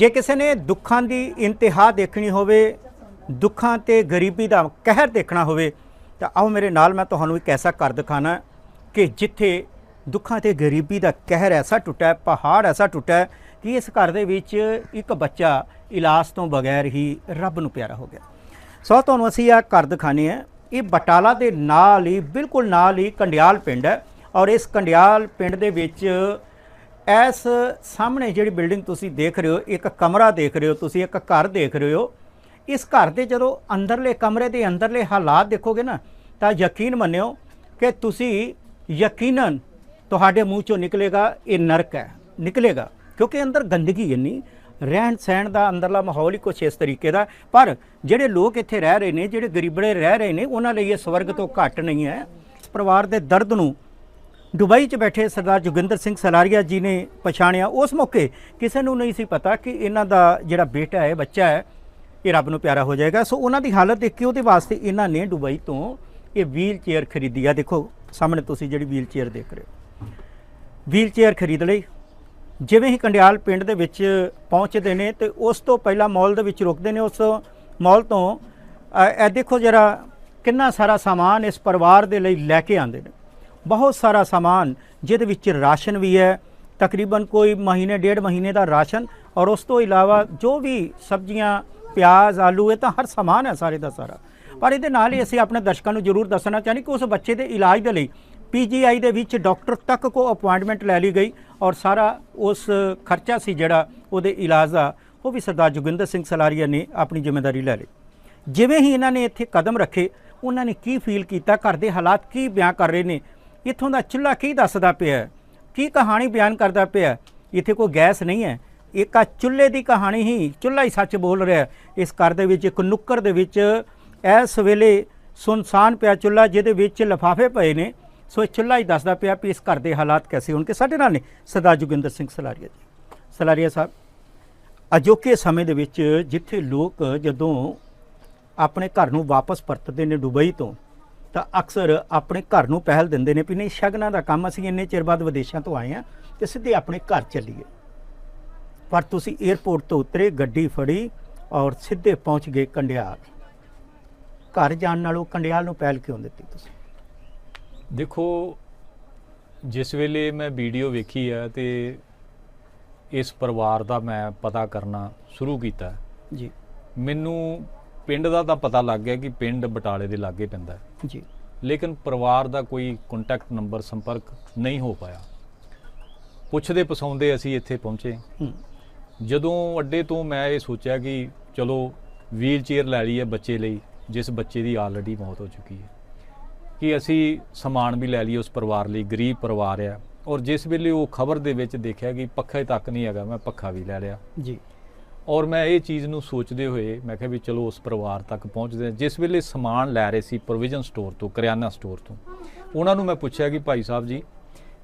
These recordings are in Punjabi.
ਜੇ ਕਿਸੇ ਨੇ ਦੁੱਖਾਂ ਦੀ ਇੰਤਹਾ ਦੇਖਣੀ ਹੋਵੇ, ਦੁੱਖਾਂ ਤੇ ਗਰੀਬੀ ਦਾ ਕਹਿਰ ਦੇਖਣਾ ਹੋਵੇ, ਤਾਂ ਆਓ ਮੇਰੇ ਨਾਲ ਮੈਂ ਤੁਹਾਨੂੰ ਇੱਕ ਐਸਾ ਘਰ ਦਿਖਾਣਾ ਕਿ ਜਿੱਥੇ ਦੁੱਖਾਂ ਤੇ ਗਰੀਬੀ ਦਾ ਕਹਿਰ ਐਸਾ ਟੁੱਟਾ ਪਹਾੜ ਐਸਾ ਟੁੱਟਾ ਕਿ ਇਸ ਘਰ ਦੇ ਵਿੱਚ ਇੱਕ ਬੱਚਾ ਇਲਾਜ ਤੋਂ ਬਗੈਰ ਹੀ ਰੱਬ ਨੂੰ ਪਿਆਰਾ ਹੋ ਗਿਆ। ਸੋ ਤੁਹਾਨੂੰ ਅਸੀਂ ਇਹ ਘਰ ਦਿਖਾਣੇ ਹੈ ਇਹ ਬਟਾਲਾ ਦੇ ਨਾਲ ਹੀ, ਬਿਲਕੁਲ ਨਾਲ ਹੀ ਕੰਡਿਆਲ ਪਿੰਡ ਹੈ ਔਰ ਇਸ ਕੰਡਿਆਲ ਪਿੰਡ ਦੇ ਵਿੱਚ ਇਸ ਸਾਹਮਣੇ ਜਿਹੜੀ ਬਿਲਡਿੰਗ ਤੁਸੀਂ ਦੇਖ ਰਹੇ ਹੋ, ਇੱਕ ਕਮਰਾ ਦੇਖ ਰਹੇ ਹੋ ਤੁਸੀਂ, ਇੱਕ ਘਰ ਦੇਖ ਰਹੇ ਹੋ, ਇਸ ਘਰ ਦੇ ਜਦੋਂ ਅੰਦਰਲੇ ਕਮਰੇ ਦੇ ਅੰਦਰਲੇ ਹਾਲਾਤ ਦੇਖੋਗੇ ਨਾ, ਤਾਂ ਯਕੀਨ ਮੰਨਿਓ ਕਿ ਤੁਸੀਂ ਯਕੀਨਨ ਤੁਹਾਡੇ ਮੂੰਹ ਚੋਂ ਨਿਕਲੇਗਾ, ਇਹ ਨਰਕ ਹੈ, ਨਿਕਲੇਗਾ, ਕਿਉਂਕਿ ਅੰਦਰ ਗੰਦਗੀ ਇੰਨੀ, ਰਹਿਣ ਸਹਿਣ ਦਾ ਅੰਦਰਲਾ ਮਾਹੌਲ ਹੀ ਕੁਛ ਇਸ ਤਰੀਕੇ ਦਾ, ਪਰ ਜਿਹੜੇ ਲੋਕ ਇੱਥੇ ਰਹਿ ਰਹੇ ਨੇ, ਜਿਹੜੇ ਗਰੀਬੜੇ ਰਹਿ ਰਹੇ ਨੇ, ਉਹਨਾਂ ਲਈ ਇਹ ਸਵਰਗ ਤੋਂ ਘੱਟ ਨਹੀਂ ਹੈ ਇਸ ਪਰਿਵਾਰ ਦੇ ਦਰਦ ਨੂੰ ਦੁਬਈ 'ਚ ਬੈਠੇ ਸਰਦਾਰ ਜੋਗਿੰਦਰ ਸਿੰਘ ਸਲਾਰੀਆ ਜੀ ਨੇ ਪਛਾਣਿਆ। ਉਸ ਮੌਕੇ ਕਿਸੇ ਨੂੰ ਨਹੀਂ ਸੀ ਪਤਾ ਕਿ ਇਹਨਾਂ ਦਾ ਜਿਹੜਾ ਬੇਟਾ ਹੈ, ਬੱਚਾ ਹੈ, ਇਹ ਰੱਬ ਨੂੰ ਪਿਆਰਾ ਹੋ ਜਾਏਗਾ। ਸੋ ਉਹਨਾਂ ਦੀ ਹਾਲਤ ਦੇਖ ਕੇ ਉਹਦੇ ਵਾਸਤੇ ਇਹਨਾਂ ਨੇ ਦੁਬਈ ਤੋਂ ਇਹ ਵੀਲ ਚੇਅਰ ਖਰੀਦੀ ਆ। ਦੇਖੋ, ਸਾਹਮਣੇ ਤੁਸੀਂ ਜਿਹੜੀ ਵੀਲ ਚੇਅਰ ਦੇਖ ਰਹੇ ਹੋ। ਵੀਲ ਚੇਅਰ ਖਰੀਦ ਲਈ। ਜਿਵੇਂ ਹੀ ਕੰਡਿਆਲ ਪਿੰਡ ਦੇ ਵਿੱਚ ਪਹੁੰਚਦੇ ਨੇ ਤੇ ਉਸ ਤੋਂ ਪਹਿਲਾਂ ਮਾਲ ਦੇ ਵਿੱਚ ਰੁਕਦੇ ਨੇ। ਉਸ ਮਾਲ ਤੋਂ ਇਹ ਦੇਖੋ ਜਰਾ ਕਿੰਨਾ ਸਾਰਾ ਸਾਮਾਨ ਇਸ ਪਰਿਵਾਰ ਦੇ ਲਈ ਲੈ ਕੇ ਆਉਂਦੇ ਨੇ। ਬਹੁਤ ਸਾਰਾ ਸਾਮਾਨ, ਜਿਹਦੇ ਵਿੱਚ ਰਾਸ਼ਨ ਵੀ ਹੈ। ਤਕਰੀਬਨ ਕੋਈ ਮਹੀਨੇ, ਡੇਢ ਮਹੀਨੇ ਦਾ ਰਾਸ਼ਨ। ਔਰ ਉਸ ਤੋਂ ਇਲਾਵਾ ਜੋ ਵੀ ਸਬਜ਼ੀਆਂ, ਪਿਆਜ਼, ਆਲੂ, ਇਹ ਤਾਂ ਹਰ ਸਮਾਨ ਹੈ ਸਾਰੇ ਦਾ ਸਾਰਾ। ਪਰ ਇਹਦੇ ਨਾਲ ਹੀ ਅਸੀਂ ਆਪਣੇ ਦਰਸ਼ਕਾਂ ਨੂੰ ਜ਼ਰੂਰ ਦੱਸਣਾ ਚਾਹੁੰਦੇ ਕਿ ਉਸ ਬੱਚੇ ਦੇ ਇਲਾਜ ਦੇ ਲਈ ਪੀਜੀਆਈ ਦੇ ਵਿੱਚ ਡਾਕਟਰ ਤੱਕ ਕੋ ਅਪਾਇੰਟਮੈਂਟ ਲੈ ਲਈ ਗਈ। ਔਰ ਸਾਰਾ ਉਸ ਖਰਚਾ ਸੀ ਜਿਹੜਾ ਉਹਦੇ ਇਲਾਜ ਦਾ, ਉਹ ਵੀ ਸਰਦਾਰ ਜੋਗਿੰਦਰ ਸਿੰਘ ਸਲਾਰੀਆ ਨੇ ਆਪਣੀ ਜ਼ਿੰਮੇਵਾਰੀ ਲੈ ਲਈ। ਜਿਵੇਂ ਹੀ ਇਹਨਾਂ ਨੇ ਇੱਥੇ ਕਦਮ ਰੱਖੇ, ਉਹਨਾਂ ਨੇ ਕੀ ਫੀਲ ਕੀਤਾ, ਘਰ ਦੇ ਹਾਲਾਤ ਕੀ ਬਿਆਨ ਕਰ ਰਹੇ ਨੇ ਇੱਥੋਂ ਦਾ ਚੁੱਲ੍ਹਾ ਕੀ ਦੱਸਦਾ ਪਿਆ? ਕੀ ਕਹਾਣੀ ਬਿਆਨ ਕਰਦਾ ਪਿਆ? ਇੱਥੇ ਕੋਈ ਗੈਸ ਨਹੀਂ ਹੈ। ਇੱਕ ਆ ਚੁੱਲ੍ਹੇ ਦੀ ਕਹਾਣੀ ਹੀ ਚੁੱਲ੍ਹਾ ਹੀ ਸੱਚ ਬੋਲ ਰਿਹਾ ਇਸ ਘਰ ਦੇ ਵਿੱਚ, ਇੱਕ ਨੁੱਕਰ ਦੇ ਵਿੱਚ ਇਸ ਵੇਲੇ ਸੁਨਸਾਨ ਪਿਆ ਚੁੱਲ੍ਹਾ, ਜਿਹਦੇ ਵਿੱਚ ਲਿਫਾਫੇ ਪਏ ਨੇ। ਸੋ ਇਹ ਚੁੱਲ੍ਹਾ ਹੀ ਦੱਸਦਾ ਪਿਆ ਵੀ ਇਸ ਘਰ ਦੇ ਹਾਲਾਤ ਕੈਸੇ ਹੋਣਗੇ। ਸਾਡੇ ਨਾਲ ਨੇ ਸਰਦਾਰ ਜੋਗਿੰਦਰ ਸਿੰਘ ਸਲਾਰੀਆ ਜੀ। ਸਲਾਰੀਆ ਸਾਹਿਬ, ਅਜੋਕੇ ਸਮੇਂ ਦੇ ਵਿੱਚ ਜਿੱਥੇ ਲੋਕ ਜਦੋਂ ਆਪਣੇ ਘਰ ਨੂੰ ਵਾਪਸ ਪਰਤਦੇ ਨੇ ਦੁਬਈ ਤੋਂ ਤਾਂ ਅਕਸਰ ਆਪਣੇ ਘਰ ਨੂੰ ਪਹਿਲ ਦਿੰਦੇ ਨੇ ਵੀ ਨਹੀਂ ਸ਼ਗਨਾਂ ਦਾ ਕੰਮ ਅਸੀਂ ਇੰਨੇ ਚਿਰ ਬਾਅਦ ਵਿਦੇਸ਼ਾਂ ਤੋਂ ਆਏ ਆ ਤੇ ਸਿੱਧੇ ਆਪਣੇ ਘਰ ਚੱਲੀਏ। ਪਰ ਤੁਸੀਂ 에ਅਰਪੋਰਟ ਤੋਂ ਉਤਰੇ ਗੱਡੀ ਫੜੀ ਔਰ ਸਿੱਧੇ ਪਹੁੰਚ ਗਏ ਕੰਡਿਆਲ। ਘਰ ਜਾਣ ਨਾਲੋਂ ਕੰਡਿਆਲ ਨੂੰ ਪਹਿਲ ਕਿਉਂ ਦਿੱਤੀ ਤੁਸੀਂ? ਦੇਖੋ ਜਿਸ ਵੇਲੇ ਮੈਂ ਵੀਡੀਓ ਵੇਖੀ ਹੈ ਤੇ ਇਸ ਪਰਿਵਾਰ ਦਾ ਮੈਂ ਪਤਾ ਕਰਨਾ ਸ਼ੁਰੂ ਕੀਤਾ। ਜੀ। ਮੈਨੂੰ ਪਿੰਡ ਦਾ ਤਾਂ ਪਤਾ ਲੱਗ ਗਿਆ ਕਿ ਪਿੰਡ ਬਟਾਲੇ ਦੇ ਲਾਗੇ ਪੈਂਦਾ ਹੈ। ਜੀ। ਲੇਕਿਨ ਪਰਿਵਾਰ ਦਾ ਕੋਈ ਕੰਟੈਕਟ ਨੰਬਰ ਸੰਪਰਕ ਨਹੀਂ ਹੋ ਪਾਇਆ। ਪੁੱਛਦੇ ਪਸਾਉਂਦੇ ਅਸੀਂ ਇੱਥੇ ਪਹੁੰਚੇ। ਜਦੋਂ ਅੱਡੇ ਤੋਂ ਮੈਂ ਇਹ ਸੋਚਿਆ ਕਿ ਚਲੋ ਵੀਲ ਚੇਅਰ ਲੈ ਲਈ ਹੈ ਬੱਚੇ ਲਈ ਜਿਸ ਬੱਚੇ ਦੀ ਆਲਰੇਡੀ ਮੌਤ ਹੋ ਚੁੱਕੀ ਹੈ। ਕਿ ਅਸੀਂ ਸਮਾਨ ਵੀ ਲੈ ਲਈਏ ਉਸ ਪਰਿਵਾਰ ਲਈ ਗਰੀਬ ਪਰਿਵਾਰ ਆ। ਔਰ ਜਿਸ ਵੇਲੇ ਉਹ ਖਬਰ ਦੇ ਵਿੱਚ ਦੇਖਿਆ ਕਿ ਪੱਖਾ ਤੱਕ ਨਹੀਂ ਹੈਗਾ ਮੈਂ ਪੱਖਾ ਵੀ ਲੈ ਲਿਆ। ਜੀ। ਔਰ ਮੈਂ ਇਹ ਚੀਜ਼ ਨੂੰ ਸੋਚਦੇ ਹੋਏ ਮੈਂ ਕਿਹਾ ਵੀ ਚਲੋ ਉਸ ਪਰਿਵਾਰ ਤੱਕ ਪਹੁੰਚਦੇ ਹਾਂ ਜਿਸ ਵੇਲੇ ਸਮਾਨ ਲੈ ਰਹੇ ਸੀ ਪ੍ਰੋਵੀਜ਼ਨ ਸਟੋਰ ਤੋਂ ਕਰਿਆਨਾ ਸਟੋਰ ਤੋਂ ਉਹਨਾਂ ਨੂੰ ਮੈਂ ਪੁੱਛਿਆ ਕਿ ਭਾਈ ਸਾਹਿਬ ਜੀ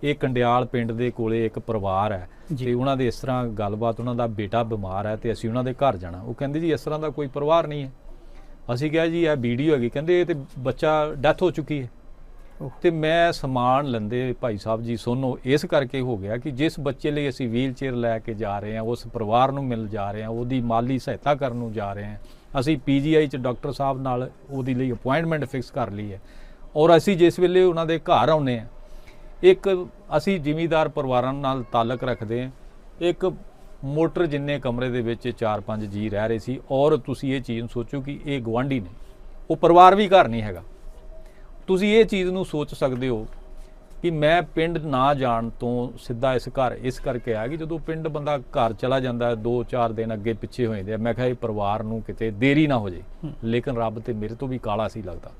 ਇਹ ਕੰਡਿਆਲ ਪਿੰਡ ਦੇ ਕੋਲੇ ਇੱਕ ਪਰਿਵਾਰ ਹੈ। ਤੇ ਉਹਨਾਂ ਦੇ ਇਸ ਤਰ੍ਹਾਂ ਗੱਲਬਾਤ ਉਹਨਾਂ ਦਾ ਬੇਟਾ ਬਿਮਾਰ ਹੈ ਤੇ ਅਸੀਂ ਉਹਨਾਂ ਦੇ ਘਰ ਜਾਣਾ ਉਹ ਕਹਿੰਦੇ ਜੀ ਇਸ ਤਰ੍ਹਾਂ ਦਾ ਕੋਈ ਪਰਿਵਾਰ ਨਹੀਂ ਹੈ ਅਸੀਂ ਕਿਹਾ ਜੀ ਇਹ ਵੀਡੀਓ ਹੈਗੀ ਕਹਿੰਦੇ ਇਹ ਤੇ ਬੱਚਾ ਡੈਥ ਹੋ ਚੁੱਕੀ ਹੈ। ਤੇ ਮੈਂ ਸਮਾਨ ਲੰਦੇ ਭਾਈ ਸਾਹਿਬ ਜੀ, ਸੋਨੋ, ਇਸ ਕਰਕੇ ਹੋ ਗਿਆ ਕਿ ਜਿਸ ਬੱਚੇ ਲਈ ਅਸੀਂ ਵੀਲ ਚੇਅਰ ਲੈ ਕੇ ਜਾ ਰਹੇ ਹਾਂ, ਉਸ ਪਰਿਵਾਰ ਨੂੰ ਮਿਲ ਜਾ ਰਹੇ ਹਾਂ, ਉਹਦੀ ਮਾਲੀ ਸਹਾਇਤਾ ਕਰਨ ਨੂੰ ਜਾ ਰਹੇ ਹਾਂ, ਅਸੀਂ ਪੀਜੀਆਈ ਚ ਡਾਕਟਰ ਸਾਹਿਬ ਨਾਲ ਉਹਦੀ ਲਈ ਅਪਾਇੰਟਮੈਂਟ ਫਿਕਸ ਕਰ ਲਈ ਹੈ। ਔਰ ਅਸੀਂ ਜਿਸ ਵੇਲੇ ਉਹਨਾਂ ਦੇ ਘਰ ਆਉਨੇ ਆ ਇੱਕ ਅਸੀਂ ਜ਼ਿਮੀਦਾਰ ਪਰਿਵਾਰਾਂ ਨਾਲ ਤਾਲਕ ਰੱਖਦੇ ਹਾਂ, ਇੱਕ ਮੋਟਰ ਜਿੰਨੇ ਕਮਰੇ ਦੇ ਵਿੱਚ 4-5 ਜੀ ਰਹਿ ਰਹੇ ਸੀ, ਔਰ ਤੁਸੀਂ ਇਹ ਚੀਜ਼ ਨੂੰ ਸੋਚੋ ਕਿ ਇਹ ਗਵਾਂਢੀ ਨੇ, ਉਹ ਪਰਿਵਾਰ ਵੀ ਘਰ ਨਹੀਂ ਹੈਗਾ। ਤੁਸੀਂ ਇਹ ਚੀਜ਼ ਨੂੰ ਸੋਚ ਸਕਦੇ ਹੋ ਕਿ ਮੈਂ ਪਿੰਡ ਨਾ ਜਾਣ ਤੋਂ ਸਿੱਧਾ ਇਸ ਘਰ ਇਸ ਕਰਕੇ ਆ ਕਿ ਜਦੋਂ ਪਿੰਡ ਬੰਦਾ ਘਰ ਚਲਾ ਜਾਂਦਾ ਹੈ 2-4 ਦਿਨ ਅੱਗੇ ਪਿੱਛੇ ਹੋ ਜਾਂਦੇ ਆ ਮੈਂ ਕਿਹਾ ਇਹ ਪਰਿਵਾਰ ਨੂੰ ਕਿਤੇ ਦੇਰੀ ਨਾ ਹੋ ਜੇ। ਲੇਕਿਨ ਰੱਬ ਤੇ ਮੇਰੇ ਤੋਂ ਵੀ ਕਾਲਾ ਸੀ ਲੱਗਦਾ।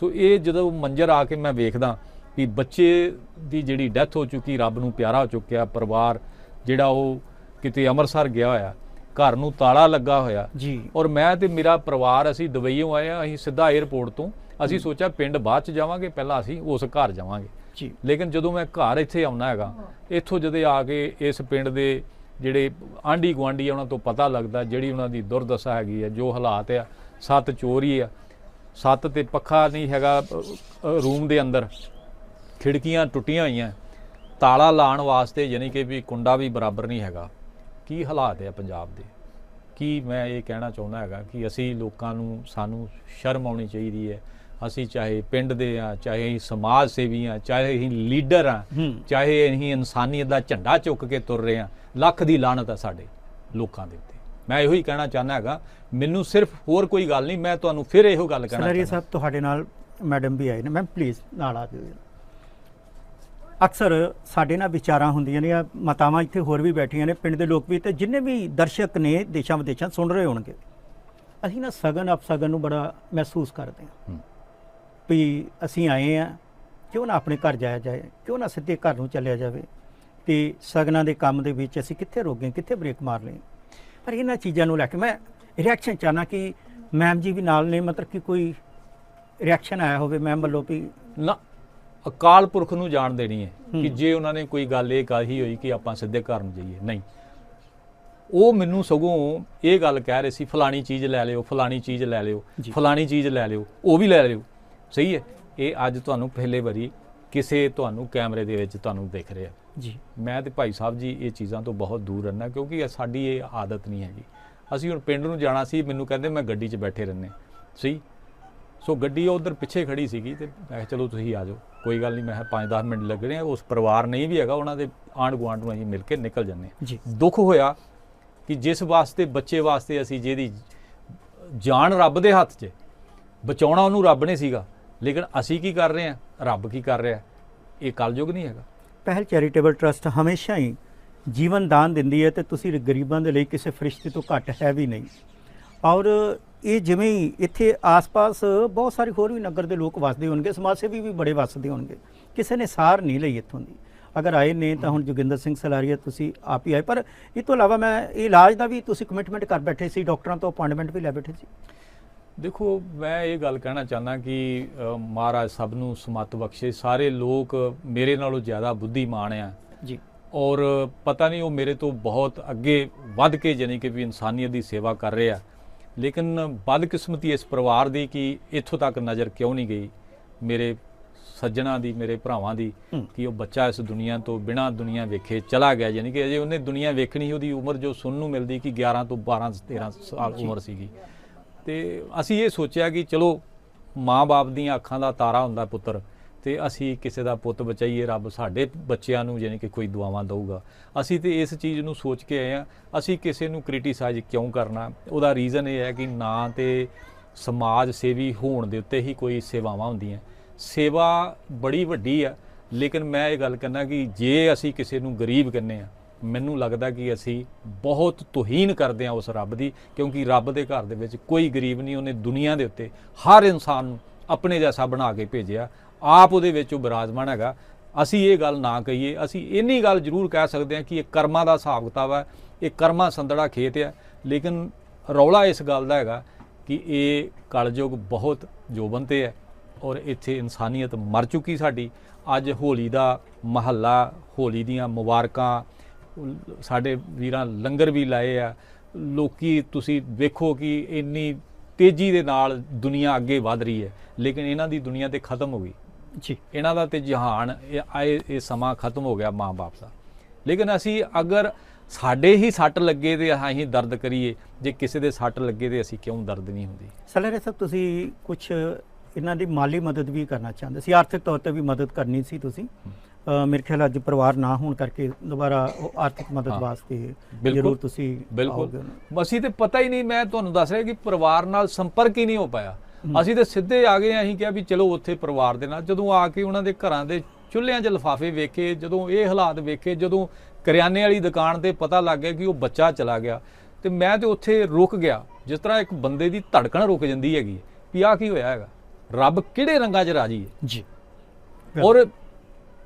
ਸੋ ਇਹ ਜਦੋਂ ਮੰਜ਼ਰ ਆ ਕੇ ਮੈਂ ਵੇਖਦਾ ਕਿ ਬੱਚੇ ਦੀ ਜਿਹੜੀ ਡੈਥ ਹੋ ਚੁੱਕੀ ਰੱਬ ਨੂੰ ਪਿਆਰਾ ਹੋ ਚੁੱਕਿਆ ਪਰਿਵਾਰ ਜਿਹੜਾ ਉਹ ਕਿਤੇ ਅੰਮ੍ਰਿਤਸਰ ਗਿਆ ਹੋਇਆ ਘਰ ਨੂੰ ਤਾਲਾ ਲੱਗਾ ਹੋਇਆ ਜੀ। ਔਰ ਮੈਂ ਤੇ ਮੇਰਾ ਪਰਿਵਾਰ ਅਸੀਂ ਦੁਬਈੋਂ ਆਏ ਆ ਅਸੀਂ ਸਿੱਧਾ 에ਅਰਪੋਰਟ ਤੋਂ ਅਸੀਂ ਸੋਚਿਆ ਪਿੰਡ ਬਾਅਦ ਚ ਜਾਵਾਂਗੇ ਪਹਿਲਾਂ ਅਸੀਂ ਉਸ ਘਰ ਜਾਵਾਂਗੇ। ਜੀ। ਲੇਕਿਨ ਜਦੋਂ ਮੈਂ ਘਰ ਇੱਥੇ ਆਉਣਾ ਹੈਗਾ ਇੱਥੋਂ ਜਦੇ ਆ ਕੇ ਇਸ ਪਿੰਡ ਦੇ ਜਿਹੜੇ ਆਂਢੀ ਗੁਆਂਢੀ ਆ ਉਹਨਾਂ ਤੋਂ ਪਤਾ ਲੱਗਦਾ ਜਿਹੜੀ ਉਹਨਾਂ ਦੀ ਦੁਰਦਸ਼ਾ ਹੈਗੀ ਹੈ ਜੋ ਹਾਲਾਤ ਆ ਸੱਤ ਚੋਰੀ ਆ ਸੱਤ ਤੇ ਪੱਖਾ ਨਹੀਂ ਹੈਗਾ ਰੂਮ ਦੇ ਅੰਦਰ। ਖਿੜਕੀਆਂ ਟੁੱਟੀਆਂ ਹੋਈਆਂ। ਤਾਲਾ ਲਾਉਣ ਵਾਸਤੇ ਯਾਨੀ ਕਿ ਵੀ ਕੁੰਡਾ ਵੀ ਬਰਾਬਰ ਨਹੀਂ ਹੈਗਾ। ਕੀ ਹਾਲਾਤ ਹੈ ਪੰਜਾਬ ਦੇ? ਕੀ ਮੈਂ ਇਹ ਕਹਿਣਾ ਚਾਹੁੰਦਾ ਹੈਗਾ ਕਿ ਅਸੀਂ ਲੋਕਾਂ ਨੂੰ ਸਾਨੂੰ ਸ਼ਰਮ ਆਉਣੀ ਚਾਹੀਦੀ ਹੈ? ਅਸੀਂ ਚਾਹੇ ਪਿੰਡ ਦੇ ਆ ਚਾਹੇ ਅਸੀਂ ਸਮਾਜ ਸੇਵੀ ਆ ਚਾਹੇ ਅਸੀਂ ਲੀਡਰ ਆ। ਚਾਹੇ ਅਸੀਂ ਇਨਸਾਨੀਅਤ ਦਾ ਝੰਡਾ ਚੁੱਕ ਕੇ ਤੁਰ ਰਹੇ ਆ ਲੱਖ ਦੀ ਲਾਹਨਤ ਆ ਸਾਡੇ ਲੋਕਾਂ ਦੇ ਉੱਤੇ। ਮੈਂ ਇਹੋ ਹੀ ਕਹਿਣਾ ਚਾਹੁੰਦਾ ਹੈਗਾ ਮੈਨੂੰ ਸਿਰਫ ਹੋਰ ਕੋਈ ਗੱਲ ਨਹੀਂ ਮੈਂ ਤੁਹਾਨੂੰ ਫਿਰ ਇਹੋ ਗੱਲ ਕਹਿਣਾ ਚਾਹੁੰਦਾ। ਸਾਹਿਬ ਤੁਹਾਡੇ ਨਾਲ ਮੈਡਮ ਵੀ ਆਏ ਨੇ ਮੈਮ ਪਲੀਜ਼ ਨਾਲ ਆ ਜਾਓ ਅਕਸਰ ਸਾਡੇ ਨਾਲ ਵਿਚਾਰਾਂ ਹੁੰਦੀਆਂ ਨੇ ਆ ਮਾਤਾਵਾਂ ਇੱਥੇ ਹੋਰ ਵੀ ਬੈਠੀਆਂ ਨੇ ਪਿੰਡ ਦੇ ਲੋਕ ਵੀ ਤੇ ਜਿੰਨੇ ਵੀ ਦਰਸ਼ਕ ਨੇ ਦੇਸ਼ਾਂ ਵਿਦੇਸ਼ਾਂ ਸੁਣ ਰਹੇ ਹੋਣਗੇ। ਅਸੀਂ ਨਾ ਸਗਨ ਅਪਸਗਨ ਨੂੰ ਬੜਾ ਮਹਿਸੂਸ ਕਰਦੇ ਹੂੰ। ਵੀ ਅਸੀਂ ਆਏ ਆ ਕਿਉਂ ਨਾ ਆਪਣੇ ਘਰ ਜਾਇਆ ਜਾਏ ਕਿਉਂ ਨਾ ਸਿੱਧੇ ਘਰ ਨੂੰ ਚੱਲਿਆ ਜਾਵੇ ਤੇ ਸਗਨਾਂ ਦੇ ਕੰਮ ਦੇ ਵਿੱਚ ਅਸੀਂ ਕਿੱਥੇ ਰੋਗੇ ਕਿੱਥੇ ਬ੍ਰੇਕ ਮਾਰ ਲਏ ਪਰ ਇਹਨਾਂ ਚੀਜ਼ਾਂ ਨੂੰ ਲੈ ਕੇ ਮੈਂ ਰਿਐਕਸ਼ਨ ਚਾਹਨਾ ਕਿ ਮੈਮ ਜੀ ਵੀ ਨਾਲ ਨੇ ਮਤਲਬ ਕਿ ਕੋਈ ਰਿਐਕਸ਼ਨ ਆਇਆ ਹੋਵੇ ਮੈਮ ਵੱਲੋਂ ਵੀ ਨਾ ਅਕਾਲ ਪੁਰਖ ਨੂੰ ਜਾਣ ਦੇਣੀ ਹੈ ਕਿ। ਜੇ ਉਹਨਾਂ ਨੇ ਕੋਈ ਗੱਲ ਇਹ ਕਹੀ ਹੋਈ ਕਿ ਆਪਾਂ ਸਿੱਧੇ ਘਰ ਨੂੰ ਜਾਈਏ ਨਹੀਂ ਉਹ ਮੈਨੂੰ ਸਗੋਂ ਇਹ ਗੱਲ ਕਹਿ ਰਹੇ ਸੀ ਫਲਾਣੀ ਚੀਜ਼ ਲੈ ਲਿਓ ਫਲਾਣੀ ਚੀਜ਼ ਲੈ ਲਿਓ। ਫਲਾਣੀ ਚੀਜ਼ ਲੈ ਲਿਓ ਉਹ ਵੀ ਲੈ ਲਿਓ ਸਹੀ ਹੈ। ਇਹ ਅੱਜ ਤੁਹਾਨੂੰ ਪਹਿਲੇ ਵਾਰੀ ਕਿਸੇ ਤੁਹਾਨੂੰ ਕੈਮਰੇ ਦੇ ਵਿੱਚ ਤੁਹਾਨੂੰ ਦਿਖ ਰਿਹਾ। ਜੀ। ਮੈਂ ਤੇ ਭਾਈ ਸਾਹਿਬ ਜੀ ਇਹ ਚੀਜ਼ਾਂ ਤੋਂ ਬਹੁਤ ਦੂਰ ਰਹਿਣਾ ਕਿਉਂਕਿ ਸਾਡੀ ਇਹ ਆਦਤ ਨਹੀਂ ਹੈਗੀ। ਅਸੀਂ ਹੁਣ ਪਿੰਡ ਨੂੰ ਜਾਣਾ ਸੀ ਮੈਨੂੰ ਕਹਿੰਦੇ ਮੈਂ ਗੱਡੀ 'ਚ ਬੈਠੇ ਰਹਿੰਦੇ ਸਹੀ? ਸੋ ਗੱਡੀ ਉਧਰ ਪਿੱਛੇ ਖੜੀ ਸੀਗੀ ਤੇ ਮੈਂ ਕਿਹਾ ਚਲੋ ਤੁਸੀਂ ਆ ਜਾਓ। ਕੋਈ ਗੱਲ ਨਹੀਂ ਮੈਂ ਕਿਹਾ 5-10 ਮਿੰਟ ਲੱਗਣੇ ਆ। ਉਸ ਪਰਿਵਾਰ ਨਹੀਂ ਵੀ ਹੈਗਾ ਉਹਨਾਂ ਦੇ ਆਂਢ ਗੁਆਂਢ ਨੂੰ ਅਸੀਂ ਮਿਲ ਕੇ ਨਿਕਲ ਜੰਨੇ ਜੀ। ਦੁੱਖ ਹੋਇਆ ਕਿ ਜਿਸ ਵਾਸਤੇ ਬੱਚੇ ਵਾਸਤੇ ਅਸੀਂ ਜਿਹਦੀ ਜਾਨ ਰੱਬ ਦੇ ਹੱਥ 'ਚ ਬਚਾਉਣਾ ਉਹਨੂੰ ਰੱਬ ਨੇ ਸੀਗਾ। ਲੇਕਿਨ ਅਸੀਂ ਕੀ ਕਰ ਰਹੇ ਹਾਂ? ਰੱਬ ਕੀ ਕਰ ਰਿਹਾ ਇਹ ਕਲਯੁਗ ਨਹੀਂ ਹੈਗਾ। ਪਹਿਲ ਚੈਰੀਟੇਬਲ ਟਰਸਟ ਹਮੇਸ਼ਾ ਹੀ ਜੀਵਨ ਦਾਨ ਦਿੰਦੀ ਹੈ ਤੇ ਤੁਸੀਂ ਗਰੀਬਾਂ ਦੇ ਲਈ ਕਿਸੇ ਫਰਿਸ਼ਤੇ ਤੋਂ ਘੱਟ ਹੈ ਵੀ ਨਹੀਂ। ਔਰ ਇਹ ਜਿਵੇਂ ਹੀ ਇੱਥੇ ਆਸ-ਪਾਸ ਬਹੁਤ ਸਾਰੇ ਹੋਰ ਵੀ ਨਗਰ ਦੇ ਲੋਕ ਵਸਦੇ ਹੋਣਗੇ, ਸਮਾਜ ਸੇਵੀ ਵੀ ਬੜੇ ਵਸਦੇ ਹੋਣਗੇ। ਕਿਸੇ ਨੇ ਸਾਰ ਨਹੀਂ ਲਈ ਇੱਥੋਂ ਦੀ। ਅਗਰ ਆਏ ਨੇ ਤਾਂ ਹੁਣ ਜੋਗਿੰਦਰ ਸਿੰਘ ਸਲਾਰੀਆ, ਤੁਸੀਂ ਆਪ ਹੀ ਆਏ। ਪਰ ਇਹ ਤੋਂ ਇਲਾਵਾ ਮੈਂ ਇਹ ਇਲਾਜ ਦਾ ਵੀ ਤੁਸੀਂ ਕਮਿਟਮੈਂਟ ਕਰ ਬੈਠੇ ਸੀ, ਡਾਕਟਰਾਂ ਤੋਂ ਅਪਾਇੰਟਮੈਂਟ ਵੀ ਲੈ ਬੈਠੇ ਸੀ। ਦੇਖੋ ਮੈਂ ਇਹ ਗੱਲ ਕਹਿਣਾ ਚਾਹੁੰਦਾ ਕਿ ਮਹਾਰਾਜ ਸਭ ਨੂੰ ਸਮਤ ਬਖਸ਼ੇ। ਸਾਰੇ ਲੋਕ ਮੇਰੇ ਨਾਲੋਂ ਜ਼ਿਆਦਾ ਬੁੱਧੀਮਾਨ ਆ। ਜੀ। ਔਰ ਪਤਾ ਨਹੀਂ ਉਹ ਮੇਰੇ ਤੋਂ ਬਹੁਤ ਅੱਗੇ ਵੱਧ ਕੇ ਜਾਣੀ ਕਿ ਵੀ ਇਨਸਾਨੀਅਤ ਦੀ ਸੇਵਾ ਕਰ ਰਹੇ। ਆ ਲੇਕਿਨ ਬਦਕਿਸਮਤੀ ਇਸ ਪਰਿਵਾਰ ਦੀ ਕਿ ਇੱਥੋਂ ਤੱਕ ਨਜ਼ਰ ਕਿਉਂ ਨਹੀਂ ਗਈ? ਮੇਰੇ ਸੱਜਣਾ ਦੀ ਮੇਰੇ ਭਰਾਵਾਂ ਦੀ। ਕਿ ਉਹ ਬੱਚਾ ਇਸ ਦੁਨੀਆ ਤੋਂ ਬਿਨਾਂ ਦੁਨੀਆ ਵੇਖੇ ਚਲਾ ਗਿਆ। ਯਾਨੀ ਕਿ ਅਜੇ ਉਹਨੇ ਦੁਨੀਆ ਵੇਖਣੀ ਉਹਦੀ ਉਮਰ ਜੋ ਸੁਣਨ ਨੂੰ ਮਿਲਦੀ ਕਿ 11 ਤੋਂ 12 13 ਸਾਲ ਉਮਰ ਸੀਗੀ। ਤੇ ਅਸੀਂ ਇਹ ਸੋਚਿਆ ਕਿ ਚਲੋ ਮਾਂ-ਬਾਪ ਦੀਆਂ ਅੱਖਾਂ ਦਾ ਤਾਰਾ ਹੁੰਦਾ ਪੁੱਤਰ ਤੇ ਅਸੀਂ ਕਿਸੇ ਦਾ ਪੁੱਤ ਬਚਾਈਏ, ਰੱਬ ਸਾਡੇ ਬੱਚਿਆਂ ਨੂੰ ਯਾਨੀ ਕਿ ਕੋਈ ਦੁਆਵਾਂ ਦੇਊਗਾ। ਅਸੀਂ ਤੇ ਇਸ ਚੀਜ਼ ਨੂੰ ਸੋਚ ਕੇ ਆਏ ਆ ਅਸੀਂ ਕਿਸੇ ਨੂੰ ਕ੍ਰਿਟਿਸਾਈਜ਼ ਕਿਉਂ ਕਰਨਾ? ਉਹਦਾ ਰੀਜ਼ਨ ਇਹ ਹੈ ਕਿ ਨਾ ਤੇ ਸਮਾਜ ਸੇਵੀ ਹੋਣ ਦੇ ਉੱਤੇ ਹੀ ਕੋਈ ਸੇਵਾਵਾਂ ਹੁੰਦੀਆਂ। ਸੇਵਾ ਬੜੀ ਵੱਡੀ ਆ, ਲੇਕਿਨ ਮੈਂ ਇਹ ਗੱਲ ਕਰਨਾ ਕਿ ਜੇ ਅਸੀਂ ਕਿਸੇ ਨੂੰ ਗਰੀਬ ਕਹਿੰਦੇ ਆ ਮੈਨੂੰ ਲੱਗਦਾ ਕਿ ਅਸੀਂ ਬਹੁਤ ਤੋਹੀਨ ਕਰਦੇ ਹਾਂ ਉਸ ਰੱਬ ਦੀ, ਕਿਉਂਕਿ ਰੱਬ ਦੇ ਘਰ ਦੇ ਵਿੱਚ ਕੋਈ ਗਰੀਬ ਨਹੀਂ, ਉਹਨੇ ਦੁਨੀਆ ਦੇ ਉੱਤੇ ਹਰ ਇਨਸਾਨ ਨੂੰ ਆਪਣੇ ਜੈਸਾ ਬਣਾ ਕੇ ਭੇਜਿਆ। ਆਪ ਉਹਦੇ ਵਿੱਚ ਉਹ ਬਿਰਾਜਮਾਨ ਹੈਗਾ। ਅਸੀਂ ਇਹ ਗੱਲ ਨਾ ਕਹੀਏ, ਅਸੀਂ ਇੰਨੀ ਗੱਲ ਜ਼ਰੂਰ ਕਹਿ ਸਕਦੇ ਹਾਂ ਕਿ ਇਹ ਕਰਮਾਂ ਦਾ ਹਿਸਾਬ ਕਿਤਾਬ ਹੈ, ਇਹ ਕਰਮਾਂ ਸੰਦੜਾ ਖੇਤ ਹੈ। ਲੇਕਿਨ ਰੌਲਾ ਇਸ ਗੱਲ ਦਾ ਹੈਗਾ ਕਿ ਇਹ ਕਲਯੁਗ ਬਹੁਤ ਜੋਬਨ ਤੇ ਹੈ ਔਰ ਇੱਥੇ ਇਨਸਾਨੀਅਤ ਮਰ ਚੁੱਕੀ ਸਾਡੀ। ਅੱਜ ਹੋਲੀ ਦਾ ਮਹੱਲਾ, ਹੋਲੀ ਦੀਆਂ ਮੁਬਾਰਕਾਂ ਸਾਡੇ ਵੀਰਾਂ ਲੰਗਰ ਵੀ ਲਾਏ ਆ। ਲੋਕੀ ਤੁਸੀਂ ਵੇਖੋ ਕਿ ਇੰਨੀ ਤੇਜ਼ੀ ਦੇ ਨਾਲ ਦੁਨੀਆ ਅੱਗੇ ਵਧ ਰਹੀ ਹੈ ਲੇਕਿਨ ਇਹਨਾਂ ਦੀ ਦੁਨੀਆ ਤੇ ਖਤਮ ਹੋ ਗਈ। ਜੀ। ਇਹਨਾਂ ਦਾ ਤੇ ਜਹਾਨ ਇਹ ਆਏ ਇਹ ਸਮਾਂ ਖਤਮ ਹੋ ਗਿਆ ਮਾਂ-ਬਾਪ ਦਾ। ਲੇਕਿਨ ਅਸੀਂ ਅਗਰ ਸਾਡੇ ਹੀ ਸੱਟ ਲੱਗੇ ਤੇ ਅਸੀਂ ਦਰਦ ਕਰੀਏ ਜੇ ਕਿਸੇ ਦੇ ਸੱਟ ਲੱਗੇ ਤੇ ਅਸੀਂ ਕਿਉਂ ਦਰਦ ਨਹੀਂ ਹੁੰਦੀ? ਸਲਰੇ ਸਾਹਿਬ ਤੁਸੀਂ ਕੁਝ ਇਹਨਾਂ ਦੀ ਮਾਲੀ ਮਦਦ ਵੀ ਕਰਨਾ ਚਾਹੁੰਦੇ ਸੀ ਆਰਥਿਕ ਤੌਰ ਤੇ ਵੀ ਮਦਦ ਕਰਨੀ ਸੀ ਤੁਸੀਂ। ਮੇਰੇ ਖਿਆਲ ਅੱਜ ਪਰਿਵਾਰ ਨਾ ਹੋਣ ਕਰਕੇ ਦੁਬਾਰਾ ਉਹ ਆਰਥਿਕ ਮਦਦ। ਵਾਸਤੇ। ਜ਼ਰੂਰ ਤੁਸੀਂ ਬਿਲਕੁਲ। ਅਸੀਂ ਤੇ ਪਤਾ ਹੀ ਨਹੀਂ ਮੈਂ ਤੁਹਾਨੂੰ ਦੱਸ ਰਿਹਾ ਕਿ ਪਰਿਵਾਰ ਨਾਲ ਸੰਪਰਕ ਹੀ ਨਹੀਂ ਹੋ ਪਾਇਆ। ਅਸੀਂ ਤੇ ਸਿੱਧੇ ਆ ਗਏ ਅਸੀਂ ਕਿਹਾ ਵੀ ਚਲੋ ਉੱਥੇ ਪਰਿਵਾਰ ਦੇ ਨਾਲ। ਜਦੋਂ ਆ ਕੇ ਉਹਨਾਂ ਦੇ ਘਰਾਂ ਦੇ ਚੁੱਲ੍ਹਿਆਂ 'ਚ ਲਿਫਾਫੇ ਵੇਖੇ ਜਦੋਂ ਇਹ ਹਾਲਾਤ ਵੇਖੇ ਜਦੋਂ ਕਰਿਆਨੇ ਵਾਲੀ ਦੁਕਾਨ ਤੇ ਪਤਾ ਲੱਗ ਗਿਆ ਕਿ ਉਹ ਬੱਚਾ ਚਲਾ ਗਿਆ ਤੇ ਮੈਂ ਤੇ ਉੱਥੇ ਰੁਕ ਗਿਆ। ਜਿਸ ਤਰ੍ਹਾਂ ਇੱਕ ਬੰਦੇ ਦੀ ਧੜਕਣ ਰੁਕ ਜਾਂਦੀ ਹੈਗੀ ਵੀ ਆਹ ਕੀ ਹੋਇਆ ਹੈਗਾ? ਰੱਬ ਕਿਹੜੇ ਰੰਗਾਂ 'ਚ ਰਾਜੀ ਹੈ? ਜੀ। ਔਰ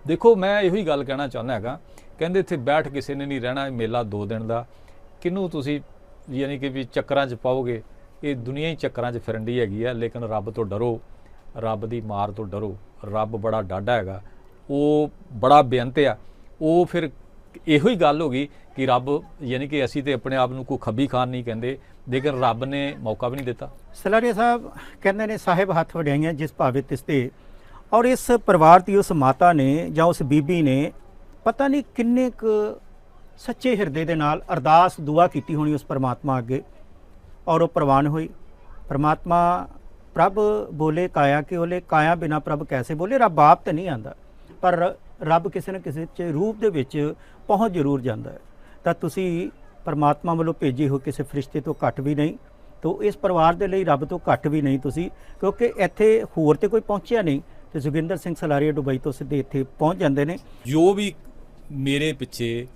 ਦੇਖੋ, ਮੈਂ ਇਹੋ ਹੀ ਗੱਲ ਕਹਿਣਾ ਚਾਹੁੰਦਾ ਹੈਗਾ। ਕਹਿੰਦੇ ਇੱਥੇ ਬੈਠ ਕਿਸੇ ਨੇ ਨਹੀਂ ਰਹਿਣਾ, ਇਹ ਮੇਲਾ ਦੋ ਦਿਨ ਦਾ। ਕਿਹਨੂੰ ਤੁਸੀਂ ਯਾਨੀ ਕਿ ਵੀ ਚੱਕਰਾਂ 'ਚ ਪਾਓਗੇ? ਇਹ ਦੁਨੀਆ ਹੀ ਚੱਕਰਾਂ 'ਚ ਫਿਰਨ ਦੀ ਹੈਗੀ ਆ, ਲੇਕਿਨ ਰੱਬ ਤੋਂ ਡਰੋ, ਰੱਬ ਦੀ ਮਾਰ ਤੋਂ ਡਰੋ। ਰੱਬ ਬੜਾ ਡਾਢਾ ਹੈਗਾ। ਉਹ ਬੜਾ ਬੇਅੰਤ ਆ। ਉਹ ਫਿਰ ਇਹੋ ਹੀ ਗੱਲ ਹੋ ਗਈ ਕਿ ਰੱਬ ਯਾਨੀ ਕਿ ਅਸੀਂ ਤੇ ਆਪਣੇ ਆਪ ਨੂੰ ਕੋਈ ਖੱਬੀ ਖਾਨ ਨਹੀਂ ਕਹਿੰਦੇ, ਲੇਕਿਨ ਰੱਬ ਨੇ ਮੌਕਾ ਵੀ ਨਹੀਂ ਦਿੱਤਾ। ਸਲਾਰੀਆ ਸਾਹਿਬ, ਕਹਿੰਦੇ ਨੇ, ਸਾਹਿਬ ਹੱਥ ਵਡਿਆਈਆਂ ਜਿਸ ਭਾਵੇ ਤਿਸ ਤੇ ਔਰ ਇਸ ਪਰਿਵਾਰ ਦੀ ਉਸ ਮਾਤਾ ਨੇ ਜਾਂ ਉਸ ਬੀਬੀ ਨੇ ਪਤਾ ਨਹੀਂ ਕਿੰਨੇ ਕੁ ਸੱਚੇ ਹਿਰਦੇ ਦੇ ਨਾਲ ਅਰਦਾਸ, ਦੁਆ ਕੀਤੀ ਹੋਣੀ ਉਸ ਪਰਮਾਤਮਾ ਅੱਗੇ। ਔਰ ਉਹ ਪ੍ਰਵਾਨ ਹੋਈ। ਪਰਮਾਤਮਾ, ਪ੍ਰਭ ਬੋਲੇ ਕਾਇਆ ਕਿ ਉਹਲੇ, ਕਾਇਆ ਬਿਨਾ ਪ੍ਰਭ ਕੈਸੇ ਬੋਲੇ? ਰੱਬ ਆਪ ਤਾਂ ਨਹੀਂ ਆਂਦਾ। ਪਰ ਰੱਬ ਕਿਸੇ ਨਾ ਕਿਸੇ ਚ ਰੂਪ ਦੇ ਵਿੱਚ ਪਹੁੰਚ ਜ਼ਰੂਰ ਜਾਂਦਾ ਹੈ। ਤਾਂ ਤੁਸੀਂ ਪਰਮਾਤਮਾ ਵੱਲੋਂ ਭੇਜੀ ਹੋ ਕਿਸੇ ਫਰਿਸ਼ਤੇ ਤੋਂ ਘੱਟ ਵੀ ਨਹੀਂ, ਤੋ ਇਸ ਪਰਿਵਾਰ ਦੇ ਲਈ ਰੱਬ ਤੋਂ ਘੱਟ ਵੀ ਨਹੀਂ ਤੁਸੀਂ, ਕਿਉਂਕਿ ਇੱਥੇ ਹੋਰ ਤੇ ਕੋਈ ਪਹੁੰਚਿਆ ਨਹੀਂ। ਤੇ ਜੋਗਿੰਦਰ ਸਿੰਘ ਸਲਾਰੀਆ ਦੁਬਈ ਤੋਂ ਸਿੱਧੇ ਇੱਥੇ ਪਹੁੰਚ ਜਾਂਦੇ ਨੇ ਜੋ ਵੀ ਮੇਰੇ ਪਿੱਛੇ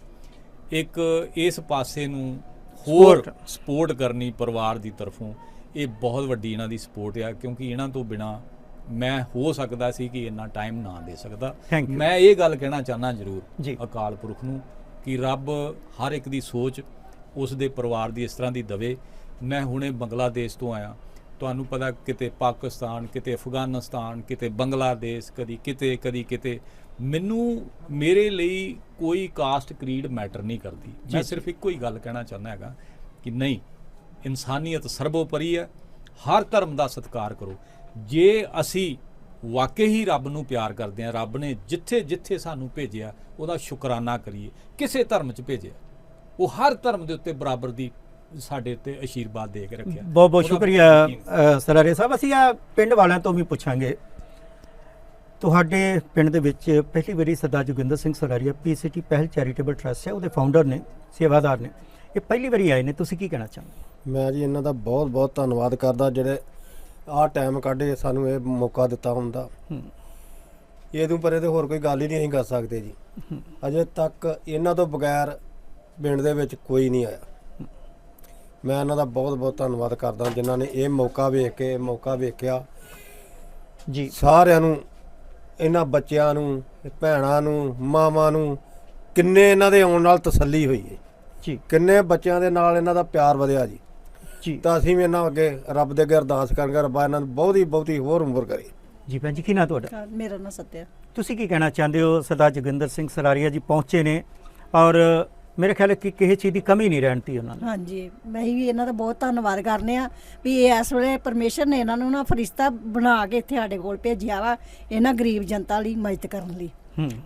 ਇੱਕ ਇਸ ਪਾਸੇ ਨੂੰ ਹੋਰ. ਸਪੋਰਟ ਕਰਨੀ ਪਰਿਵਾਰ ਦੀ ਤਰਫੋਂ ਇਹ ਬਹੁਤ ਵੱਡੀ ਇਹਨਾਂ ਦੀ ਸਪੋਰਟ ਆ ਕਿਉਂਕਿ ਇਹਨਾਂ ਤੋਂ ਬਿਨਾ ਮੈਂ ਹੋ ਸਕਦਾ ਸੀ ਕਿ ਇੰਨਾ ਟਾਈਮ ਨਾ ਦੇ ਸਕਦਾ. ਮੈਂ ਇਹ ਗੱਲ ਕਹਿਣਾ ਚਾਹਨਾ ਜ਼ਰੂਰ। ਅਕਾਲ ਪੁਰਖ ਨੂੰ ਕਿ ਰੱਬ ਹਰ ਇੱਕ ਦੀ ਸੋਚ ਉਸ ਦੇ ਪਰਿਵਾਰ ਦੀ ਇਸ ਤਰ੍ਹਾਂ ਦੀ ਦਵੇ ਮੈਂ ਹੁਣੇ ਬੰਗਲਾਦੇਸ਼ ਤੋਂ ਆਇਆ ਤੁਹਾਨੂੰ ਪਤਾ ਕਿਤੇ ਪਾਕਿਸਤਾਨ ਕਿਤੇ ਅਫਗਾਨਿਸਤਾਨ ਕਿਤੇ ਬੰਗਲਾਦੇਸ਼ ਕਦੀ ਕਿਤੇ ਕਦੀ ਕਿਤੇ ਮੈਨੂੰ ਮੇਰੇ ਲਈ ਕੋਈ ਕਾਸਟ ਕਰੀਡ ਮੈਟਰ ਨਹੀਂ ਕਰਦੀ। ਮੈਂ ਸਿਰਫ ਇੱਕੋ ਹੀ ਗੱਲ ਕਹਿਣਾ ਚਾਹੁੰਦਾ ਹੈਗਾ ਕਿ ਨਹੀਂ ਇਨਸਾਨੀਅਤ ਸਰਬੋਪਰੀ ਹੈ ਹਰ ਧਰਮ ਦਾ ਸਤਿਕਾਰ ਕਰੋ। ਜੇ ਅਸੀਂ ਵਾਕਈ ਹੀ ਰੱਬ ਨੂੰ ਪਿਆਰ ਕਰਦੇ ਹਾਂ ਰੱਬ ਨੇ ਜਿੱਥੇ ਜਿੱਥੇ ਸਾਨੂੰ ਭੇਜਿਆ ਉਹਦਾ ਸ਼ੁਕਰਾਨਾ ਕਰੀਏ ਕਿਸੇ ਧਰਮ 'ਚ ਭੇਜਿਆ। ਉਹ ਹਰ ਧਰਮ ਦੇ ਉੱਤੇ ਬਰਾਬਰ ਦੀ ਸਾਡੇ ਉੱਤੇ ਆਸ਼ੀਰਵਾਦ ਦੇ ਕੇ ਰੱਖਿਆ। ਬਹੁਤ ਬਹੁਤ ਸ਼ੁਕਰੀਆ ਸਰਾਰੇ ਸਾਹਿਬ। ਅਸੀਂ ਆ ਪਿੰਡ ਵਾਲਿਆਂ ਤੋਂ ਵੀ ਪੁੱਛਾਂਗੇ। ਤੁਹਾਡੇ ਪਿੰਡ ਦੇ ਵਿੱਚ ਪਹਿਲੀ ਵਾਰੀ ਸਰਦਾਰ ਜੋਗਿੰਦਰ ਸਿੰਘ ਸਰਾਰੀਆ ਪੀਸੀਟੀ ਪਹਿਲ ਚੈਰੀਟੇਬਲ ਟਰਸਟ ਹੈ ਉਹਦੇ ਫਾਊਂਡਰ ਨੇ ਸੇਵਾਦਾਰ ਨੇ। ਇਹ ਪਹਿਲੀ ਵਾਰੀ ਆਏ ਨੇ ਤੁਸੀਂ ਕੀ ਕਹਿਣਾ ਚਾਹੁੰਦੇ ਮੈਂ ਜੀ ਇਹਨਾਂ ਦਾ ਬਹੁਤ ਬਹੁਤ ਧੰਨਵਾਦ ਕਰਦਾ ਜਿਹੜੇ ਆਹ ਟਾਈਮ ਕੱਢੇ ਸਾਨੂੰ ਇਹ ਮੌਕਾ ਦਿੱਤਾ ਹੁੰਦਾ। ਹੂੰ। ਇਹਦੋਂ ਪਰੇ ਤੇ ਹੋਰ ਕੋਈ ਗੱਲ ਹੀ ਨਹੀਂ ਅਸੀਂ ਕਰ ਸਕਦੇ ਜੀ। ਅਜੇ ਤੱਕ ਇਹਨਾਂ ਤੋਂ ਬਗੈਰ ਪਿੰਡ ਦੇ ਵਿੱਚ ਕੋਈ ਨਹੀਂ ਆਇਆ। ਮੈਂ ਇਹਨਾਂ ਦਾ ਬਹੁਤ ਬਹੁਤ ਧੰਨਵਾਦ ਕਰਦਾ ਜਿਨ੍ਹਾਂ ਨੇ ਇਹ ਮੌਕਾ ਵੇਖ ਕੇ ਇਹ ਮੌਕਾ ਵੇਖਿਆ। ਜੀ। ਸਾਰਿਆਂ ਨੂੰ ਇਹਨਾਂ ਬੱਚਿਆਂ ਨੂੰ ਭੈਣਾਂ ਨੂੰ ਮਾਵਾਂ ਨੂੰ ਕਿੰਨੇ ਇਹਨਾਂ ਦੇ ਆਉਣ ਨਾਲ ਤਸੱਲੀ ਹੋਈ ਹੈ। ਜੀ। ਕਿੰਨੇ ਬੱਚਿਆਂ ਦੇ ਨਾਲ ਇਹਨਾਂ ਦਾ ਪਿਆਰ ਵਧਿਆ ਜੀ। ਜੀ। ਤਾਂ ਅਸੀਂ ਵੀ ਇਹਨਾਂ ਅੱਗੇ ਰੱਬ ਦੇ ਅੱਗੇ ਅਰਦਾਸ ਕਰਾਂਗੇ ਰੱਬਾ ਇਹਨਾਂ ਨੂੰ ਬਹੁਤੀ ਬਹੁਤੀ ਹੋਰ ਉਮਰ ਕਰੇ। ਜੀ ਭੈਣ ਜੀ ਕੀ ਨਾਂ ਤੁਹਾਡਾ? ਮੇਰਾ ਨਾਂ ਸਤਿਆ। ਤੁਸੀਂ ਕੀ ਕਹਿਣਾ ਚਾਹੁੰਦੇ ਹੋ? ਸਰਦਾਰ ਜੋਗਿੰਦਰ ਸਿੰਘ ਸਰਾਰੀਆ ਜੀ ਪਹੁੰਚੇ ਨੇ ਔਰ ਮੇਰੇ ਖਿਆਲ ਹੈ ਕਿ ਕਿਸੇ ਚੀਜ਼ ਦੀ ਕਮੀ ਨਹੀਂ ਰਹਿਣਤੀ ਉਹਨਾਂ ਨੂੰ। ਹਾਂਜੀ ਮੈਂ ਵੀ ਇਹਨਾਂ ਦਾ ਬਹੁਤ ਧੰਨਵਾਦ ਕਰਨੇ ਆ ਵੀ ਇਹ ਇਸ ਵੇਲੇ ਪਰਮੇਸ਼ਰ ਨੇ ਇਹਨਾਂ ਨੂੰ ਨਾ ਫਰਿਸ਼ਤਾ ਬਣਾ ਕੇ ਇੱਥੇ ਸਾਡੇ ਕੋਲ ਭੇਜਿਆ ਵਾ ਇਹਨਾਂ ਗਰੀਬ ਜਨਤਾ ਲਈ ਮਦਦ ਕਰਨ ਲਈ।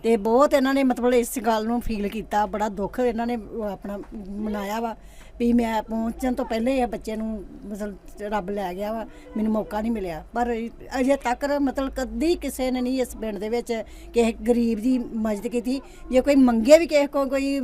ਤੇ ਬਹੁਤ ਇਹਨਾਂ ਨੇ ਮਤਲਬ ਇਸ ਗੱਲ ਨੂੰ ਫੀਲ ਕੀਤਾ ਬੜਾ ਦੁੱਖ ਇਹਨਾਂ ਨੇ ਆਪਣਾ ਮਨਾਇਆ ਵਾ। ਵੀ ਮੈਂ ਪਹੁੰਚਣ ਤੋਂ ਪਹਿਲੇ ਇਹ ਬੱਚੇ ਨੂੰ ਮਤਲਬ ਰੱਬ ਲੈ ਗਿਆ ਵਾ, ਮੈਨੂੰ ਮੌਕਾ ਨਹੀਂ ਮਿਲਿਆ। ਪਰ ਅਜੇ ਤੱਕ ਮਤਲਬ ਕਦੀ ਕਿਸੇ ਨੇ ਨਹੀਂ ਇਸ ਪਿੰਡ ਦੇ ਵਿੱਚ ਕਿਸੇ ਗਰੀਬ ਦੀ ਮਦਦ ਕੀਤੀ। ਜੇ ਕੋਈ ਮੰਗੇ ਵੀ ਕਿਸੇ ਕੋਲ ਕੋਈ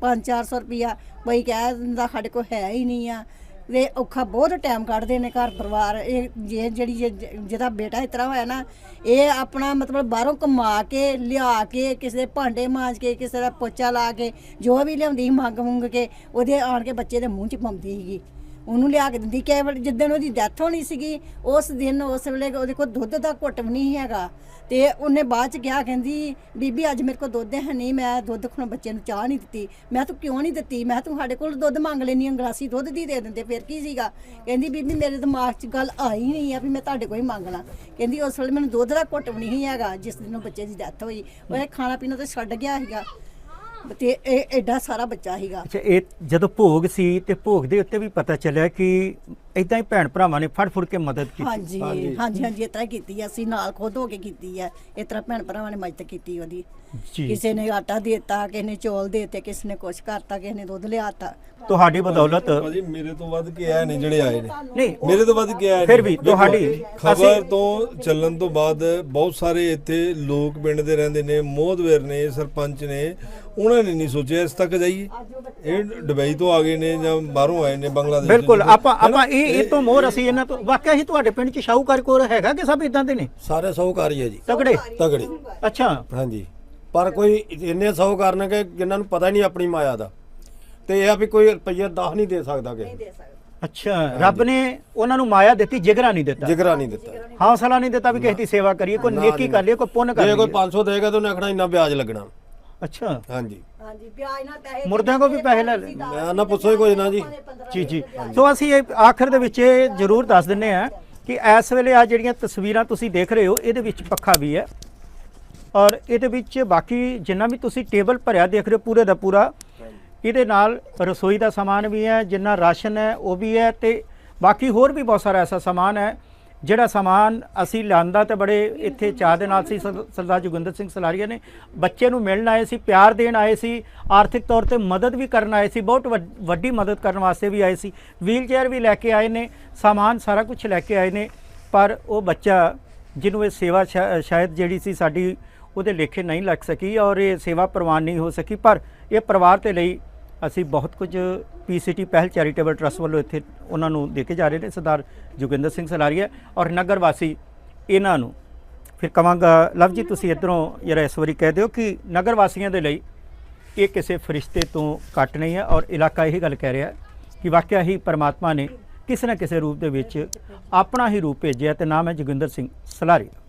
5-400 ਰੁਪਿਆ ਕੋਈ ਕਹਿ ਦਿੰਦਾ ਸਾਡੇ ਕੋਲ ਹੈ ਹੀ ਨਹੀਂ ਆ। ਤੇ ਔਖਾ ਬਹੁਤ ਟਾਈਮ ਕੱਢਦੇ ਨੇ ਘਰ ਪਰਿਵਾਰ। ਇਹ ਜੇ ਜਿਹੜੀ ਜਿਹਦਾ ਬੇਟਾ ਇਸ ਤਰ੍ਹਾਂ ਹੋਇਆ ਨਾ, ਇਹ ਆਪਣਾ ਮਤਲਬ ਬਾਹਰੋਂ ਕਮਾ ਕੇ, ਲਿਆ ਕੇ, ਕਿਸੇ ਦੇ ਭਾਂਡੇ ਮਾਂਜ ਕੇ, ਕਿਸੇ ਦਾ ਪੋਚਾ ਲਾ ਕੇ, ਜੋ ਵੀ ਲਿਆਉਂਦੀ ਸੀ ਮੰਗ ਮੁੰਗ ਕੇ, ਉਹਦੇ ਆਣ ਕੇ ਬੱਚੇ ਦੇ ਮੂੰਹ 'ਚ ਪਾਉਂਦੀ ਸੀਗੀ। ਉਹਨੂੰ ਲਿਆ ਕੇ ਦਿੰਦੀ। ਕੇਵਲ ਜਿੱਦਣ ਉਹਦੀ ਡੈਥ ਹੋਣੀ ਸੀਗੀ, ਉਸ ਦਿਨ, ਉਸ ਵੇਲੇ ਉਹਦੇ ਕੋਲ ਦੁੱਧ ਦਾ ਘੁੱਟ ਵੀ ਨਹੀਂ ਹੈਗਾ। ਤੇ ਉਹਨੇ ਬਾਅਦ ਚ ਕਿਹਾ, ਕਹਿੰਦੀ, ਬੀਬੀ, ਅੱਜ ਮੇਰੇ ਕੋਲ ਦੁੱਧ ਹੈ ਨਹੀਂ, ਮੈਂ ਦੁੱਧ ਖਣ ਬੱਚੇ ਨੂੰ ਚਾਹ ਨਹੀਂ ਦਿੱਤੀ। ਮੈਂ ਤੂੰ ਕਿਉਂ ਨਹੀਂ ਦਿੱਤੀ? ਮੈਂ ਤੂੰ ਸਾਡੇ ਕੋਲ ਦੁੱਧ ਮੰਗ ਲੈਣੀ ਗਲਾਸੀ ਦੁੱਧ ਦੀ ਦੇ ਦਿੰਦੇ, ਫਿਰ ਕੀ ਸੀਗਾ? ਕਹਿੰਦੀ, ਬੀਬੀ, ਮੇਰੇ ਦਿਮਾਗ 'ਚ ਗੱਲ ਆਈ ਨਹੀਂ ਆ ਵੀ ਮੈਂ ਤੁਹਾਡੇ ਕੋਲ ਹੀ ਮੰਗ ਲਾਂ। ਕਹਿੰਦੀ, ਉਸ ਵੇਲੇ ਮੈਨੂੰ ਦੁੱਧ ਦਾ ਘੁੱਟ ਵੀ ਨਹੀਂ ਹੈਗਾ, ਜਿਸ ਦਿਨ ਉਹ ਬੱਚੇ ਦੀ ਡੈਥ ਹੋਈ। ਉਹ ਇਹ ਖਾਣਾ ਪੀਣਾ ਤਾਂ ਛੱਡ ਗਿਆ ਸੀਗਾ। ਤੇ ਇਹ ਐਡਾ ਸਾਰਾ ਬੱਚਾ ਸੀਗਾ। ਅੱਛਾ ਇਹ ਜਦੋਂ ਭੋਗ ਸੀ ਤੇ ਭੋਗ ਦੇ ਉੱਤੇ ਵੀ ਪਤਾ ਚੱਲਿਆ ਕਿ ਇਦਾਂ ਹੀ ਭੈਣ ਭਰਾਵਾਂ ਨੇ ਫੜ ਫੁੜ ਕੇ ਮਦਦ ਕੀਤੀ। ਹਾਂਜੀ ਹਾਂਜੀ। ਹਾਂਜੀ ਇਸ ਤਰ੍ਹਾਂ ਕੀਤੀ ਆ, ਅਸੀਂ ਨਾਲ ਖੁਦ ਹੋ ਕੇ ਕੀਤੀ ਹੈ ਇਸ ਤਰ੍ਹਾਂ ਭੈਣ ਭਰਾਵਾਂ ਨੇ ਮਦਦ ਕੀਤੀ ਉਹਦੀ। ਜੀ। ਕਿਸੇ ਨੇ ਆਟਾ ਦੇਤਾ ਕਿਸੇ ਨੇ ਚੌਲ ਦੇਤੇ ਕਿਸੇ ਨੇ ਕੁਛ ਕਰਤਾ ਕਿਸੇ ਨੇ ਦੁੱਧ ਲਿਆਤਾ ਤੁਹਾਡੀ ਬਦੌਲਤ ਭਾਜੀ ਮੇਰੇ ਤੋਂ ਵੱਧ ਕੇ ਆਏ ਨੇ ਜਿਹੜੇ ਆਏ ਨੇ। ਨਹੀਂ। ਮੇਰੇ ਤੋਂ ਵੱਧ ਕੇ ਆਏ ਫਿਰ। ਵੀ ਤੁਹਾਡੀ ਖਬਰ ਅਸੀਂ ਤੋਂ ਚੱਲਣ ਤੋਂ ਬਾਅਦ ਬਹੁਤ ਸਾਰੇ ਇੱਥੇ ਲੋਕ ਪਿੰਡ ਦੇ ਰਹਿੰਦੇ ਨੇ ਮੋਹਦਵੇਰ ਨੇ ਸਰਪੰਚ ਨੇ। ਉਹਨਾਂ ਨੇ ਨਹੀਂ ਸੋਚਿਆ ਇਸ ਤੱਕ ਜਾਈਏ। ਇਹ ਦੁਬਈ ਤੋਂ ਆ ਗਏ ਨੇ ਜਾਂ ਬਾਹਰੋਂ ਆਏ ਨੇ ਬੰਗਲਾਦੇਸ਼ ਤੋਂ। ਬਿਲਕੁਲ ਆਪਾਂ? ਆਪਾਂ ਇਹ ਇਹ ਤੋਂ ਮੋਹਰ ਅਸੀਂ ਇਹਨਾਂ ਤੋਂ ਵਾਕਿਆ ਹੀ ਤੁਹਾਡੇ ਪਿੰਡ 'ਚ ਸ਼ਾਹੂਕਾਰ ਕੋਰ ਹੈਗਾ ਕਿ ਸਭ ਇਦਾਂ ਦੇ ਨੇ? ਸਾਰੇ ਸੌਕਾਰੀ ਹੈ ਜੀ। ਤਗੜੇ? ਤਗੜੇ। ਅੱਛਾ। ਹਾਂਜੀ। ਪਰ ਕੋਈ ਇੰਨੇ ਸੌਕਾਰ ਨੇ ਕਿ ਜਿਨ੍ਹਾਂ ਨੂੰ ਪਤਾ ਹੀ ਨਹੀਂ ਆਪਣੀ ਮਾਇਆ ਦਾ। ਤੇ ਇਹ ਆ ਵੀ ਕੋਈ ਰੁਪਈਆ 10 ਨਹੀਂ ਦੇ ਸਕਦਾ ਕਿ ਅੱਛਾ ਰੱਬ ਨੇ ਉਹਨਾਂ ਨੂੰ ਮਾਇਆ ਦਿੱਤੀ ਜਿਗਰਾ ਨਹੀਂ ਦਿੱਤਾ। ਜਿਗਰਾ ਨਹੀਂ ਦਿੱਤਾ। ਹੌਸਲਾ ਨਹੀਂ ਦਿੱਤਾ ਵੀ ਕਿਸੇ ਦੀ ਸੇਵਾ ਕਰੀਏ ਕੋਈ ਨੇਕੀ ਕਰ ਲਈਏ ਕੋਈ ਪੁੰਨ ਕਰ ਜੇ ਕੋਈ ਲਈਏ। 500 ਦੇਗਾ ਤਾਂ ਉਹਨੇ ਆਖਣਾ ਇੰਨਾ ਵਿਆਜ ਲੱਗਣਾ। ਅੱਛਾ। ਹਾਂਜੀ। ਹਾਂਜੀ ਵਿਆਜ ਨਾਲ ਪੈਸੇ ਮੁਰਦਿਆਂ ਕੋ ਵੀ ਪੈਸੇ ਲੈ ਲੈ ਮੈਂ ਨਾ ਪੁੱਛੋ ਹੀ ਕੁਝ ਨਾ ਜੀ। ਜੀ ਜੀ। ਸੋ ਅਸੀਂ ਇਹ ਆਖਰ ਦੇ ਵਿੱਚ ਇਹ ਜ਼ਰੂਰ ਦੱਸ ਦਿੰਨੇ ਆ ਕਿ ਇਸ ਵੇਲੇ ਆ ਜਿਹੜੀਆਂ ਤਸਵੀਰਾਂ ਤੁਸੀਂ ਦੇਖ ਰਹੇ ਹੋ ਇਹਦੇ ਵਿੱਚ ਪੱਖਾ ਵੀ ਹੈ। ਔਰ ਇਹਦੇ ਵਿੱਚ ਬਾਕੀ ਜਿੰਨਾ ਵੀ ਤੁਸੀਂ ਟੇਬਲ ਭਰਿਆ ਦੇਖ ਰਹੇ ਹੋ ਪੂਰੇ ਦਾ ਪੂਰਾ ਇਹਦੇ ਨਾਲ ਰਸੋਈ ਦਾ ਸਮਾਨ ਵੀ ਹੈ ਜਿੰਨਾ ਰਾਸ਼ਨ ਹੈ ਉਹ ਵੀ ਹੈ ਤੇ ਬਾਕੀ ਹੋਰ ਵੀ ਬਹੁਤ ਸਾਰਾ ਐਸਾ ਸਮਾਨ ਹੈ। ਜਿਹੜਾ ਸਮਾਨ ਅਸੀਂ ਲਿਆਂਦਾ ਤੇ ਬੜੇ ਇੱਥੇ ਚਾਹ ਦੇ ਨਾਲ ਸੀ ਸਰਦਾਰ ਜੋਗਿੰਦਰ ਸਿੰਘ ਸਲਾਰੀਆ ਨੇ। ਬੱਚੇ ਨੂੰ ਮਿਲਣ ਆਏ ਸੀ, ਪਿਆਰ ਦੇਣ ਆਏ ਸੀ, ਆਰਥਿਕ ਤੌਰ ਤੇ ਮਦਦ ਵੀ ਕਰਨ ਆਏ ਸੀ, ਬਹੁਤ ਵੱਡ- ਵੱਡੀ ਮਦਦ ਕਰਨ ਵਾਸਤੇ ਵੀ ਆਏ ਸੀ। ਵੀਲ ਚੇਅਰ ਵੀ ਲੈ ਕੇ ਆਏ ਨੇ, ਸਮਾਨ ਸਾਰਾ ਕੁਝ ਲੈ ਕੇ ਆਏ ਨੇ, ਪਰ ਉਹ ਬੱਚਾ ਜਿਹਨੂੰ ਇਹ ਸੇਵਾ ਸ਼ਾ- ਸ਼ਾਇਦ ਜਿਹੜੀ ਸੀ ਸਾਡੀ ਉਹਦੇ ਲੇਖੇ ਨਹੀਂ ਲੱਗ ਸਕੀ ਔਰ ਇਹ ਸੇਵਾ ਪ੍ਰਵਾਨ ਨਹੀਂ ਹੋ ਸਕੀ, ਪਰ ਇਹ ਪਰਿਵਾਰ ਦੇ ਲਈ ਅਸੀਂ ਬਹੁਤ ਕੁਝ ਪੀਸੀਟੀ ਪਹਿਲ ਚੈਰੀਟੇਬਲ ਟਰਸਟ ਵੱਲੋਂ ਇੱਥੇ ਉਹਨਾਂ ਨੂੰ ਦੇ ਕੇ ਜਾ ਰਹੇ ਨੇ, ਸਰਦਾਰ ਜੋਗਿੰਦਰ ਸਿੰਘ ਸਲਾਰੀਆ ਔਰ ਨਗਰ ਵਾਸੀ ਇਹਨਾਂ ਨੂੰ। ਫਿਰ ਕਵਾਂਗਾ, ਲਵ ਜੀ, ਤੁਸੀਂ ਇਧਰੋਂ ਜਰਾ ਇਸ ਵਾਰੀ ਕਹਿ ਦਿਓ ਕਿ ਨਗਰ ਵਾਸੀਆਂ ਦੇ ਲਈ ਇਹ ਕਿਸੇ ਫਰਿਸ਼ਤੇ ਤੋਂ ਘੱਟ ਨਹੀਂ ਹੈ ਔਰ ਇਲਾਕਾ ਇਹੀ ਗੱਲ ਕਹਿ ਰਿਹਾ ਕਿ ਵਾਕਿਆ ਹੀ ਪਰਮਾਤਮਾ ਨੇ ਕਿਸੇ ਨਾ ਕਿਸੇ ਰੂਪ ਦੇ ਵਿੱਚ ਆਪਣਾ ਹੀ ਰੂਪ ਭੇਜਿਆ ਤੇ ਨਾਮ ਹੈ ਜੋਗਿੰਦਰ ਸਿੰਘ ਸਲਾਰੀ